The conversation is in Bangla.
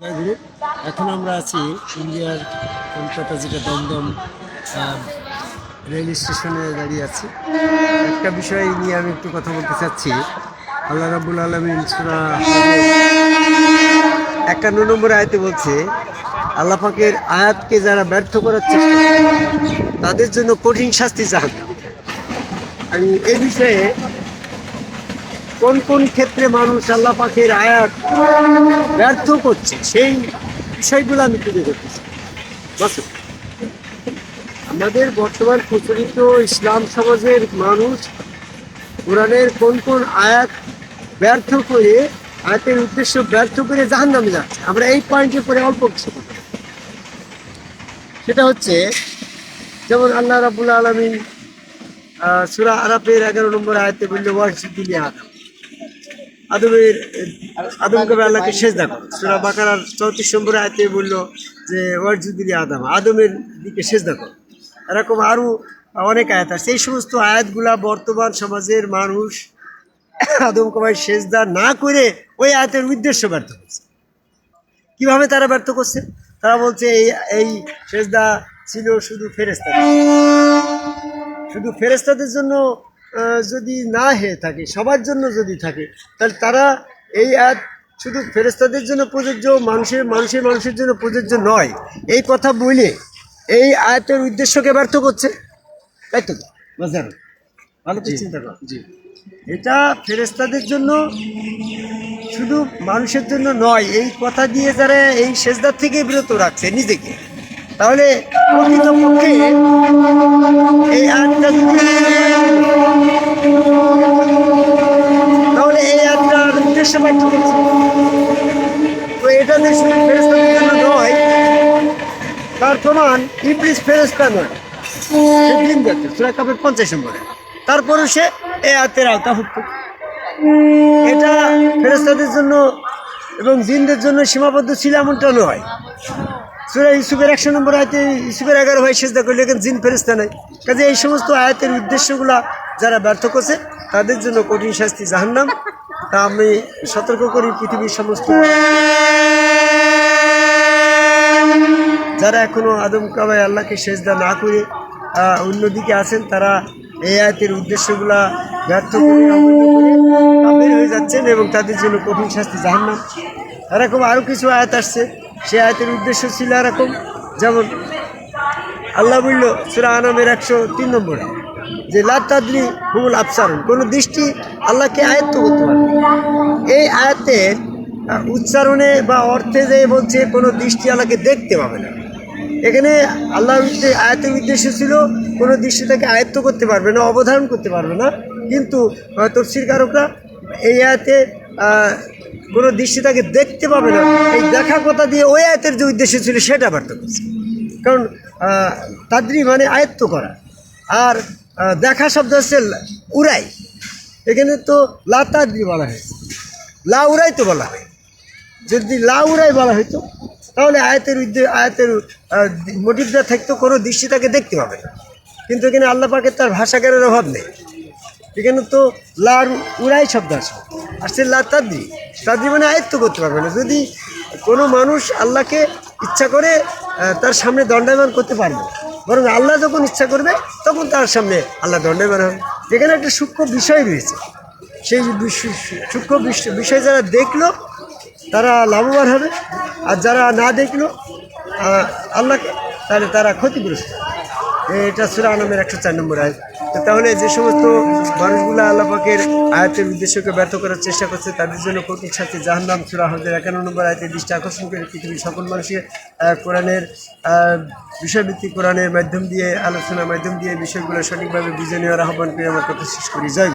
এখন আমরা আছি ইন্ডিয়ার কলকাতা যেটা দমদম রেল স্টেশনে দাঁড়িয়ে আছি। একটা বিষয় নিয়ে আমি একটু কথা বলতে চাচ্ছি। আল্লাহ রাবুল আলমিন সুরা একান্ন নম্বর আয়াতে বলছে, আল্লাহ পাকের আয়াতকে যারা ব্যর্থ করার চেষ্টা তাদের জন্য কঠিন শাস্তি চান আমি এ বিষয়ে কোন কোন ক্ষেত্রে মানুষ আল্লাহ পাখির আয়াত ব্যর্থ করছে, সেই বিষয়গুলো আমি তুলে ধরতেছি। আমাদের বর্তমান প্রচলিত ইসলাম সমাজের মানুষ কোরআনের কোন কোন আয়াত ব্যর্থ করে, আয়াতের উদ্দেশ্য ব্যর্থ করে জাহান নামে যাচ্ছে। আমরা এই পয়েন্টের পরে অল্প কিছু সেটা হচ্ছে, যেমন আল্লাহ রাবুল আলমিন সুরা আরাফের এগারো নম্বর আয়াতে বলল ওয়ার্সিদ্দিনী আদম আদমের আদমকে আল্লাহকে শেষ দেখো সুরা বাকারার চৌত্রিশ নম্বর আয়তে বলল যে ওয়ার্জুদ্দিন আদম আদমের দিকে শেষ দেখো এরকম আরও অনেক আয়াত আছে। এই সমস্ত আয়াতগুলা বর্তমান সমাজের মানুষ আদম কবাই সেজদা না করে ওই আয়াতের উদ্দেশ্য ব্যর্থ করছে। কীভাবে তারা ব্যর্থ করছে? তারা বলছে এই এই সেজদা ছিল শুধু ফেরেস্তা শুধু ফেরেস্তাদের জন্য যদি না হয়ে থাকে সবার জন্য যদি থাকে তাহলে তারা এই আয়াত শুধু ফেরেস্তাদের জন্য প্রযোজ্য মানুষের মানুষের মানুষের জন্য প্রযোজ্য নয়। এই কথা বলে এই আয়াতের উদ্দেশ্যকে ব্যর্থ করছে। তাই তো? বুঝলেন ভালো করে চিন্তা করো। জি। এটা ফেরেস্তাদের জন্য শুধু মানুষের জন্য নয় এই কথা দিয়ে যারা এই সেজদার থেকে বিরত রাখছে নিজেকে। তাহলে প্রকৃতপক্ষে এই আয়াতটা তাহলে এই আয়াতটার উদ্দেশ্য তো এটা যে শুধু ফেরেস্তাদের জন্য নয়, তার প্রমাণ ইবলিস ফেরেস্তা নয়। দিন যাচ্ছে সুরা কাপের পঞ্চাশ নম্বরে। তারপরে সে এই আয়াতের আওতাভুক্ত এটা ফেরেস্তাদের জন্য এবং জিনদের জন্য সীমাবদ্ধ ছিল এমনটা নয়। সুরা ইউসুফের একশো নম্বর আয়তে ইউসুফের এগারো ভাই সেজদা করলে কিন্তু জিন ফেরেস্তা নাই। কাজে এই সমস্ত আয়াতের উদ্দেশ্যগুলা যারা ব্যর্থ করছে, তাদের জন্য কঠিন শাস্তি জাহান্নাম। তা আমি সতর্ক করি পৃথিবীর সমস্ত যারা এখনও আদম কাবায় আল্লাহকে সেজদা না করে অন্যদিকে আছেন, তারা এই আয়াতের উদ্দেশ্যগুলা ব্যর্থ করে হয়ে যাচ্ছেন এবং তাদের জন্য কঠিন শাস্তি জাহান্নাম। এরকম আরও কিছু আয়াত আসছে। সে আয়াতের উদ্দেশ্য ছিল এরকম, যেমন আল্লাহ বলল, সুরা আনামের একশো তিন নম্বরে, যে লাতাদ্রি হুমুল আফসারুন কোনো দৃষ্টি আল্লাহকে আয়ত্ত করতে পারে এই আয়াতের উচ্চারণে বা অর্থে যে বলছে, কোনো দৃষ্টি আল্লাহকে দেখতে পাবে না। এখানে আল্লাহর আয়াতের উদ্দেশ্য ছিল, কোনো দৃষ্টি তাকে আয়ত্ত করতে পারবে না, অবধারণ করতে পারবে না। কিন্তু তফসির কারকরা এই আয়াতে কোনো দৃষ্টি তাকে দেখতে পাবে না। এই দেখা কথা দিয়ে ওই আয়তের যে উদ্দেশ্য ছিল সেটা ব্যর্থ করছে। কারণ তাদ্রি মানে আয়ত্ত করা। আর দেখা শব্দ হচ্ছে লা- উড়াই। এখানে তো লাতাদ্রি বলা হয়েছে। লা উড়াই তো বলা হয়। যদি লা উড়াই বলা হতো তাহলে আয়াতের উদ্দে- আয়াতের মোটিভটা থাকতো, কোনো দৃষ্টি তাকে দেখতে পাবে না। কিন্তু এখানে আল্লাহ পাকের তার ভাষাগারের অভাব নেই। এখানে তো লার উড়াই শব্দ আছে। আর সে লা তাদ্রি তাদ্রি মানে আয়ত্ত করতে পারবে না। যদি কোনো মানুষ আল্লাহকে ইচ্ছা করে তার সামনে দণ্ডায়মান করতে পারবে, বরং আল্লাহ যখন ইচ্ছা করবে, তখন তার সামনে আল্লাহ দণ্ডায়মান হবে। এখানে একটা সূক্ষ্ম বিষয় রয়েছে, সেই সূক্ষ্ম বিষ- বিষয় যারা দেখল, তারা লাভবান হবে, আর যারা না দেখল আল্লাহকে, তাহলে তারা ক্ষতিগ্রস্ত এটা সুরা আনামের একশো চার নম্বর আয় তাহলে যে সমস্ত মানুষগুলো আল্লাপাকের আয়াতের উদ্দেশ্যকে ব্যর্থ করার চেষ্টা করছে, তাদের জন্য কঠিন শাস্তি জাহান্নাম, সুরা হজের একান্ন নম্বর আয়াতের দৃষ্টি আকর্ষণ করে পৃথিবীর সকল মানুষের কোরআনের বিষয়ভিত্তিক কোরআনের মাধ্যম দিয়ে, আলোচনার মাধ্যম দিয়ে বিষয়গুলো সঠিকভাবে বুঝে নেওয়ার আহ্বান করে আমার কথা শেষ করি। জয়